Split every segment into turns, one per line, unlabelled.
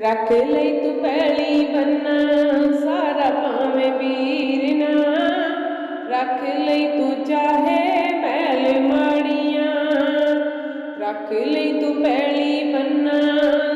ਰੱਖ ਲਈ ਤੂੰ ਪਹਿਲੀ ਬੰਨਾ, ਸਾਰਾ ਭਾਵੇਂ ਵੀਰ ਨਾ। ਰੱਖ ਲਈ ਤੂੰ ਚਾਹੇ ਮਹਿਲ ਮਾੜੀਆਂ। ਰੱਖ ਲਈ ਤੂੰ ਪਹਿਲੀ ਬੰਨਾ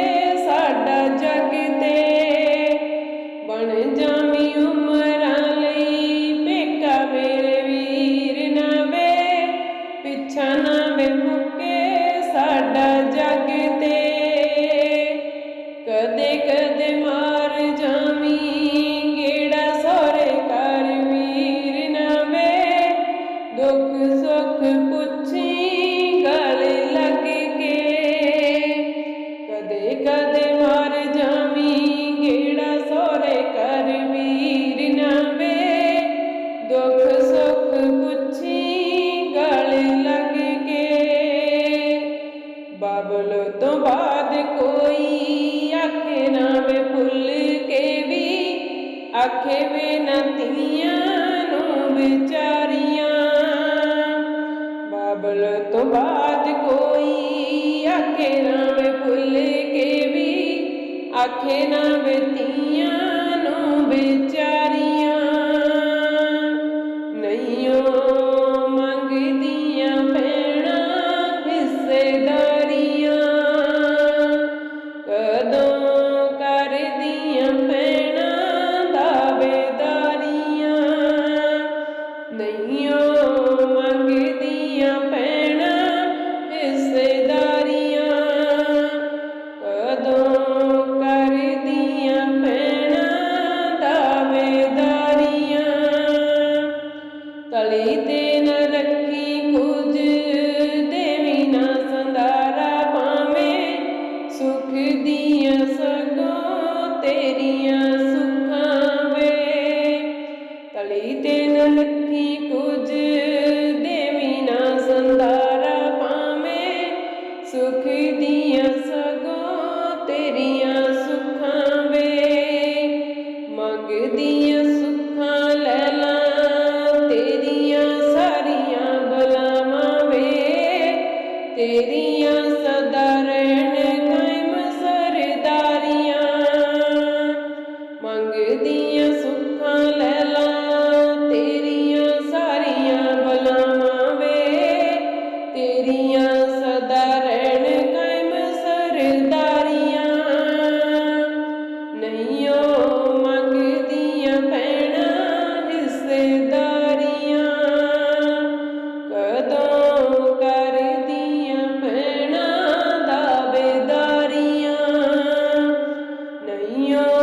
ਆਖੇ ਬੇਨਤੀਆਂ ਨੂੰ ਵਿਚਾਰੀਆਂ। ਬਾਬਲ ਤੋਂ ਬਾਅਦ ਕੋਈ ਆਖੇ ਨਾਮ ਭੁੱਲ ਕੇ ਵੀ, ਆਖੇ ਨਾਮ ਤੀਆਂ ਨੂੰ ਵਿਚਾਰੀਆਂ। ਨ ਰੱਖੀ ਕੁਝ ਦੇਵੀ ਨਾ Señor.